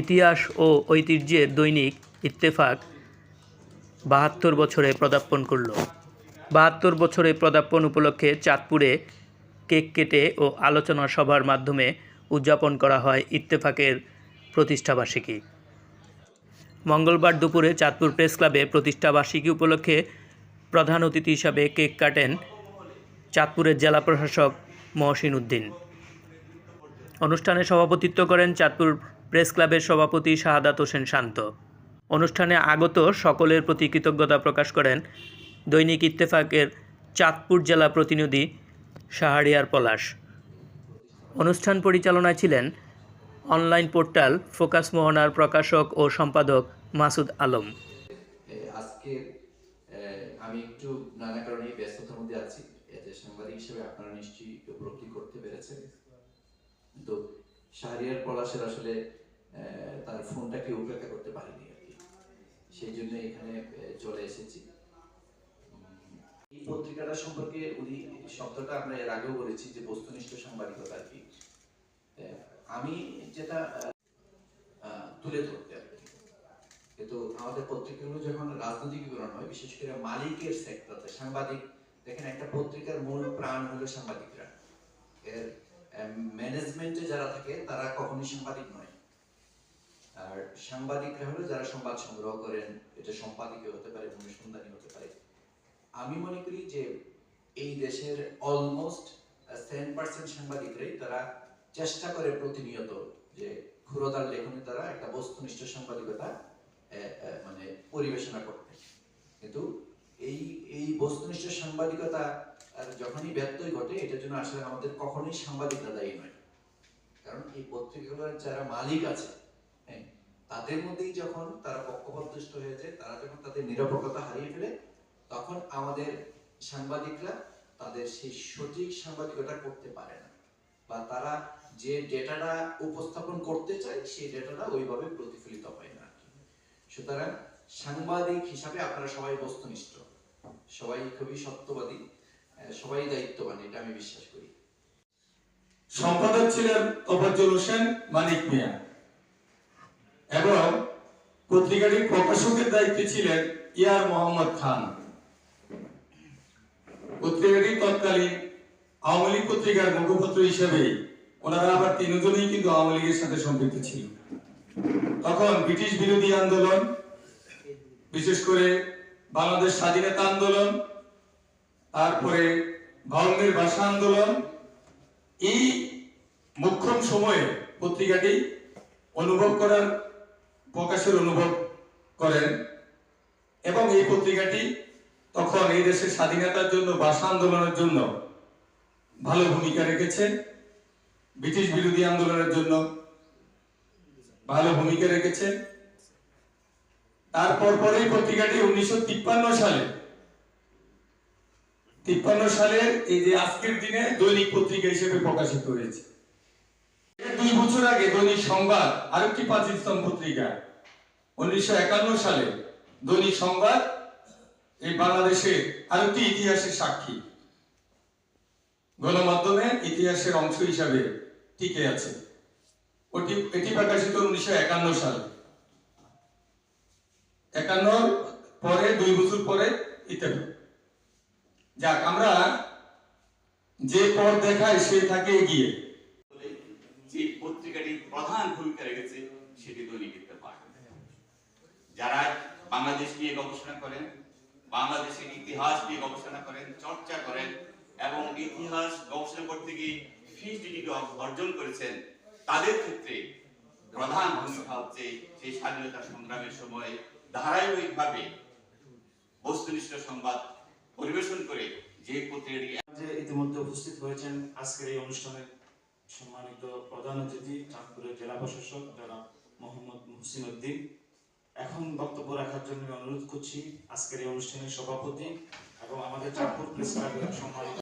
ইতিহাস ও ঐতিহ্যের দৈনিক ইত্তেফাক বাহাত্তর বছরে পদার্পণ করল। বাহাত্তর বছরে পদার্পণ উপলক্ষে চাঁদপুরে কেক কেটে ও আলোচনা সভার মাধ্যমে উদযাপন করা হয় ইত্তেফাকের প্রতিষ্ঠাবার্ষিকী। মঙ্গলবার দুপুরে চাঁদপুর প্রেস ক্লাবে প্রতিষ্ঠাবার্ষিকী উপলক্ষে প্রধান অতিথি হিসাবে কেক কাটেন চাঁদপুরের জেলা প্রশাসক মহসিন উদ্দিন। অনুষ্ঠানে সভাপতিত্ব করেন চাঁদপুর প্রেস ক্লাবের সভাপতি শাহাদাত হোসেন শান্ত। অনুষ্ঠানে আগত সকলের প্রতি কৃতজ্ঞতা প্রকাশ করেন দৈনিক ইত্তেফাকের চাঁদপুর জেলা প্রতিনিধি শাহরিয়ার পলাশ। অনুষ্ঠান পরিচালনায় ছিলেন অনলাইন পোর্টাল ফোকাস মোহনার প্রকাশক ও সম্পাদক মাসুদ আলম। আমি একটু নানা কারণে ব্যস্ততার মধ্যে আছি। সাংবাদিক হিসেবে আপনারা নিশ্চয়ই উপলব্ধি করতে পেরেছেন। তো শাহরিয়ার পলাশের আসলে তার ফোনটাকে উপেক্ষা করতে পারিনি আর কি। সেই জন্য এখানে চলে এসেছি। এই পত্রিকাটা সম্পর্কে উনি শব্দটা আমরা এর আগেও বলেছি যে বস্তুনিষ্ঠ সাংবাদিকতা আর কি। আমি যেটা তুলে ধরতে আর কি। কিন্তু আমাদের পত্রিকাগুলো যখন রাজনৈতিকীকরণ হয়, বিশেষ করে মালিকের সেক্টরে সাংবাদিক, দেখেন একটা পত্রিকার মূল প্রাণ হলো সাংবাদিকরা। এর ম্যানেজমেন্টে যারা থাকে, তারা কখনোই সাংবাদিক নয়। আর সাংবাদিকরা হলো যারা সংবাদ সংগ্রহ করেন, এটা সম্পাদকীয় হতে পারে, অনুসন্ধানী হতে পারে। আমি মনে করি যে এই দেশের অলমোস্ট সেভেন পার্সেন্ট সাংবাদিকরাই তারা চেষ্টা করে প্রতিনিয়ত যে ক্ষুরতার লেখনী দ্বারা একটা বস্তুনিষ্ঠ সাংবাদিকতা মানে পরিবেশনা করতে। কিন্তু এই এই বস্তুনিষ্ঠ সাংবাদিকতা যখনই ব্যত্যয় ঘটে, এটার জন্য আসলে আমাদের কখনোই সাংবাদিকরা দায়ী নয়। কারণ এই পত্রিকাগুলোর যারা মালিক আছে হ্যাঁ তাদের মধ্যেই যখন তারা পক্ষপাতদুষ্ট হয়েছে তারা যখন তাদের নিরপেক্ষতা হারিয়ে ফেলে, তখন আমাদের সাংবাদিকরা তাদের সেই সঠিক সাংবাদিকতা করতে পারে না। বা তারা যে ডেটাটা উপস্থাপন করতে চায়, সেই ডেটাটা ওইভাবে প্রতিফলিত হয় না সুতরাং সাংবাদিক হিসাবে আপনারা সবাই বস্তুনিষ্ঠ। সবাই খুবই সত্যবাদী। সবাই দায়িত্ববান এটা আমি বিশ্বাস করি। সম্পাদক ছিলেন তোফাজ্জল হোসেন, মানিক মিয়া। এবং পত্রিকাটির প্রকাশকের দায়িত্বে ছিলেন ইয়ার মোহাম্মদ খান। পত্রিকাটি তৎকালীন আওয়ামী লীগ পত্রিকার মুখপত্র হিসেবে ওনারা আবার তিনজনেই কিন্তু আওয়ামী লীগের সাথে সম্পৃক্ত ছিল। তখন ব্রিটিশ বিরোধী আন্দোলন, বিশেষ করে বাংলাদেশ স্বাধীনতা আন্দোলন তারপরে বাউন্নের ভাষা আন্দোলন এই মুখ্যম সময়ে পত্রিকাটি অনুভব করার, প্রকাশের অনুভব করেন। এবং এই পত্রিকাটি তখন এই দেশের স্বাধীনতার জন্য ভাষা আন্দোলনের জন্য ভালো ভূমিকা রেখেছে। ব্রিটিশ বিরোধী আন্দোলনের জন্য ভালো ভূমিকা রেখেছে। তারপর পরেই পত্রিকাটি উনিশশো তিপ্পান্ন সালে তিপ্পান্ন সালের এই যে আজকের দিনে দৈনিক পত্রিকা হিসেবে প্রকাশিত হয়েছে। দুই বছর আগে দৈনিক সংবাদ, আরেকটি প্রাচীনতম পত্রিকা। উনিশশো একান্ন সালে দৈনিক সংবাদ, এই বাংলাদেশের আরেকটি ইতিহাসের সাক্ষী। গণমাধ্যমে ইতিহাসের অংশ হিসাবে টিকে আছে। ওটি, এটি প্রকাশিত উনিশশো একান্ন সালে। একান্ন পরে, দুই বছর পরে, ইত্যাদি। যাক, আমরা যে পথ দেখায় সে থাকে এগিয়ে। যে পত্রিকাটি প্রধান ভূমিকা রেখেছে, সেটি দৈনিক ইত্তেফাক যারা বাংলাদেশ নিয়ে গবেষণা করেন, বাংলাদেশের ইতিহাস নিয়ে গবেষণা করেন, চর্চা করেন, এবং ইতিহাস গবেষণা করতে গিয়ে ফিস ডিগ্রি অর্জন করেছেন, তাদের ক্ষেত্রে প্রধান ভূমিকা হচ্ছে সেই স্বাধীনতা সংগ্রামের সময় ধারাবাহিকভাবে বস্তুনিষ্ঠ সংবাদ পরিবেশন করে যে পত্রিকাটি যে ইতিমধ্যে উপস্থিত হয়েছেন, আজকের এই অনুষ্ঠানে সম্মানিত প্রধান অতিথি, চাঁদপুরের জেলা প্রশাসক জনাব মোহাম্মদ মুহসিন উদ্দিন। এখন বক্তব্য রাখার জন্য অনুরোধ করছি, আজকের এই অনুষ্ঠানের সভাপতি এবং আমাদের চাঁদপুর প্রেস ক্লাবের সম্মানিত